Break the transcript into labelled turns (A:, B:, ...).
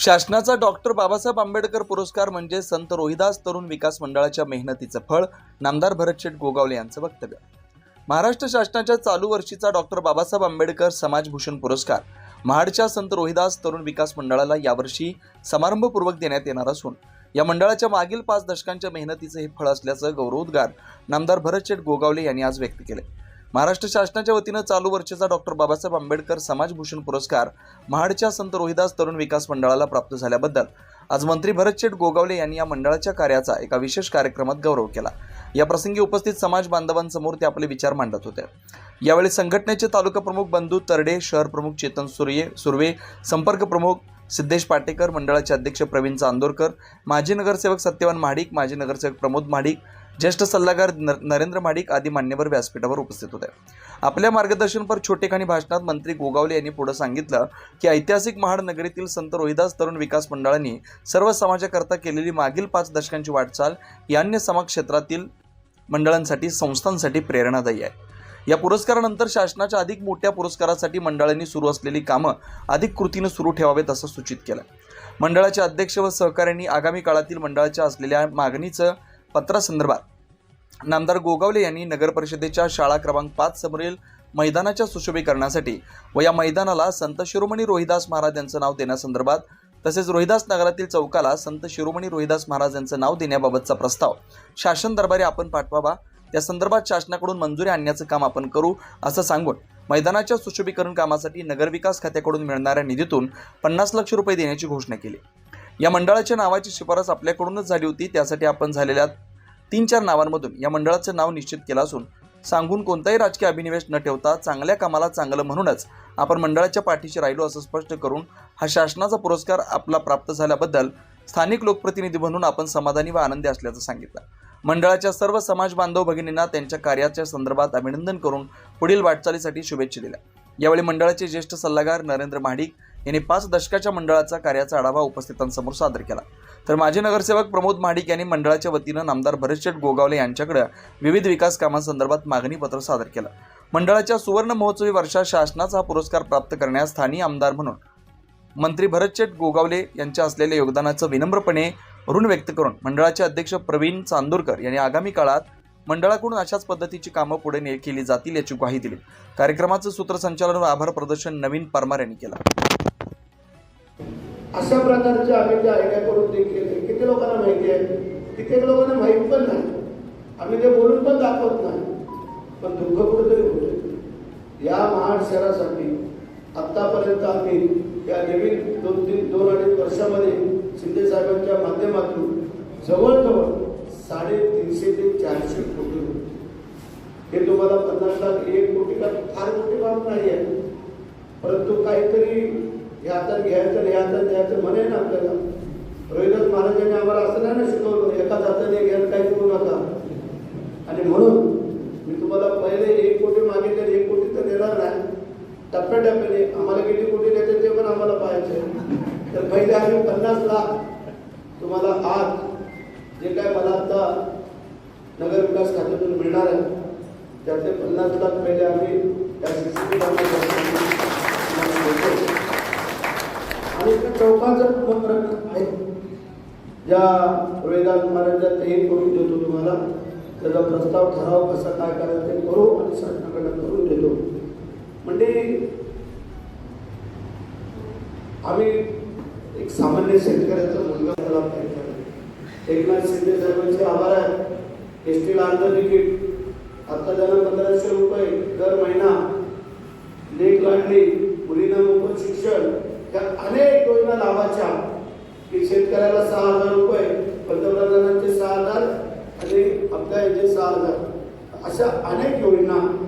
A: शासनाचा डॉक्टर बाबासाहेब आंबेडकर पुरस्कार म्हणजे संत रोहिदास तरुण विकास मंडळाच्या मेहनतीचं फळ नामदार भरतशेठ गोगावले यांचं वक्तव्य. महाराष्ट्र शासनाच्या चालू वर्षीचा डॉक्टर बाबासाहेब आंबेडकर समाजभूषण पुरस्कार. महाडच्या संत रोहिदास तरुण विकास मंडळाला यावर्षी समारंभपूर्वक देण्यात येणार असून या मंडळाच्या मागील पाच दशकांच्या मेहनतीचं हे फळ असल्याचं गौरवोद्गार नामदार भरतशेठ गोगावले यांनी आज व्यक्त केले महाराष्ट्र शासनाच्या वतीनं चालू वर्षाचा डॉक्टर बाबासाहेब आंबेडकर समाजभूषण पुरस्कार महाडच्या संत रोहिदास तरुण विकास मंडळाला प्राप्त झाल्याबद्दल आज मंत्री भरतशेठ गोगावले यांनी या मंडळाच्या कार्याचा एका विशेष कार्यक्रमात गौरव केला. या प्रसंगी उपस्थित समाज बांधवांसमोर ते आपले विचार मांडत होते. यावेळी संघटनेचे तालुका प्रमुख बंधू तरडे शहर प्रमुख चेतन सुर्ये सुर्वे संपर्क प्रमुख सिद्धेश पाटेकर मंडळाचे अध्यक्ष प्रवीण चांदोरकर माजी नगरसेवक सत्यवान महाडिक माजी नगरसेवक प्रमोद महाडिक ज्येष्ठ सल्लागार न- नरेंद्र महाडिक आदी मान्यवर व्यासपीठावर उपस्थित होते. आपल्या मार्गदर्शनपर छोटेखानी भाषणात मंत्री गोगावले यांनी पुढे सांगितलं की ऐतिहासिक महाड नगरीतील संत रोहिदास तरुण विकास मंडळांनी सर्व समाजाकरता केलेली मागील पाच दशकांची वाटचाल यान्य समाज क्षेत्रातील मंडळांसाठी संस्थांसाठी प्रेरणादायी आहे. या पुरस्कारानंतर शासनाच्या अधिक मोठ्या पुरस्कारासाठी मंडळांनी सुरू असलेली कामं अधिक कृतीनं सुरू ठेवावेत असं सूचित केलं. मंडळाचे अध्यक्ष व सहकाऱ्यांनी आगामी काळातील मंडळाच्या असलेल्या मागणीचं पत्रासंदर्भात नामदार गोगावले यांनी नगरपरिषदेच्या शाळा क्रमांक पाच समोरील मैदानाच्या सुशोभीकरणासाठी व या मैदानाला संत शिरोमणी रोहिदास महाराज यांचं नाव देण्यासंदर्भात तसेच रोहिदास नगरातील चौकाला संत शिरोमणी रोहिदास महाराज यांचं नाव देण्याबाबतचा प्रस्ताव शासन दरबारी आपण पाठवावा त्या संदर्भात शासनाकडून मंजुरी आणण्याचं काम आपण करू असं सांगून मैदानाच्या सुशोभीकरण कामासाठी नगरविकास खात्याकडून मिळणाऱ्या निधीतून पन्नास लक्ष रुपये देण्याची घोषणा केली. या मंडळाच्या नावाची शिफारस आपल्याकडूनच झाली होती. त्यासाठी आपण झालेल्या तीन चार नावांमधून या मंडळाचं नाव निश्चित केलं असून सांगून कोणताही राजकीय अभिनिवेश न ठेवता चांगल्या कामाला चांगलं म्हणूनच आपण मंडळाच्या पाठीशी राहिलो असं स्पष्ट करून हा शासनाचा पुरस्कार आपला प्राप्त झाल्याबद्दल स्थानिक लोकप्रतिनिधी म्हणून आपण समाधानी व आनंदी असल्याचं सांगितलं. मंडळाच्या सर्व समाज बांधव भगिनींना त्यांच्या कार्याच्या संदर्भात अभिनंदन करून पुढील वाटचालीसाठी शुभेच्छा दिल्या. यावेळी मंडळाचे ज्येष्ठ सल्लागार नरेंद्र महाडिक यांनी पाच दशकाच्या मंडळाचा कार्याचा आढावा उपस्थितांसमोर सादर केला. तर माजी नगरसेवक प्रमोद महाडिक यांनी मंडळाच्या वतीनं नामदार भरतशेठ गोगावले यांच्याकडे विविध विकास कामांसंदर्भात मागणीपत्र सादर केलं. मंडळाच्या सुवर्ण महोत्सवी वर्षात शासनाचा हा पुरस्कार प्राप्त करण्यास स्थानिक आमदार म्हणून मंत्री भरतशेठ गोगावले यांच्या असलेल्या योगदानाचं विनम्रपणे ऋण व्यक्त करून मंडळाचे अध्यक्ष प्रवीण चांदूरकर यांनी आगामी काळात मंडळाकडून अशाच पद्धतीची कामं पुढे केली जातील याची ग्वाही दिली. कार्यक्रमाचं सूत्रसंचालन व आभार प्रदर्शन नवीन परमार यांनी केलं.
B: अशा प्रकारचे आम्ही जे आयडिया करून ते किती लोकांना माहिती आहे? कित्येक लोकांना माहीत पण नाही. आम्ही ते बोलून पण दाखवत नाही. पण दुःख कुठेतरी होते या महाड शहरासाठी आत्तापर्यंत आम्ही या नवीन दोन तीन दोन अडीच वर्षामध्ये शिंदे साहेबांच्या माध्यमातून जवळजवळ साडेतीनशे ते चारशे कोटी रुपये. हे तुम्हाला पन्नास लाख एक कोटी का फार मोठी बाब नाही आहे. परंतु काहीतरी हे हातात घ्यायचं हे हातात द्यायचं म्हणे ना आपल्याला. रोहिदास महाराजांनी आम्हाला असं नाही ना शिकवलं एका हाताने घ्यायला काही करू नका. आणि म्हणून मी तुम्हाला पहिले एक कोटी मागितले एक कोटी तर देणार नाही. टप्प्याटप्प्याने आम्हाला किती कोटी द्यायचे ते पण आम्हाला पाहायचे तर पहिले आम्ही पन्नास लाख तुम्हाला आज जे काय मला आता नगर विकास खात्यातून मिळणार आहे त्यातले पन्नास लाख पहिले आम्ही त्या आणि त्या चौकाचं उपक्रम आहे. ज्या वेदांत महाराजांच्या तेही करून देतो तुम्हाला. त्याचा प्रस्ताव ठराव कसा काय करायचं ते करू आणि शासनाकडे करून देतो. म्हणजे आम्ही एक सामान्य शेतकऱ्याचा मुलगा मला पाहिजे एकनाथ शिंदे साहेबांचे आभार आहे एस टीला अर्ध तिकीट. आता त्यांना पंधराशे रुपये दर महिना. लेख लाडली मुलींना मोफत शिक्षण. या अनेक योजना लाभाच्या. की शेतकऱ्याला सहा हजार रुपये पंतप्रधानांचे सहा हजार आणि आपल्या याचे सहा हजार. अशा अनेक योजना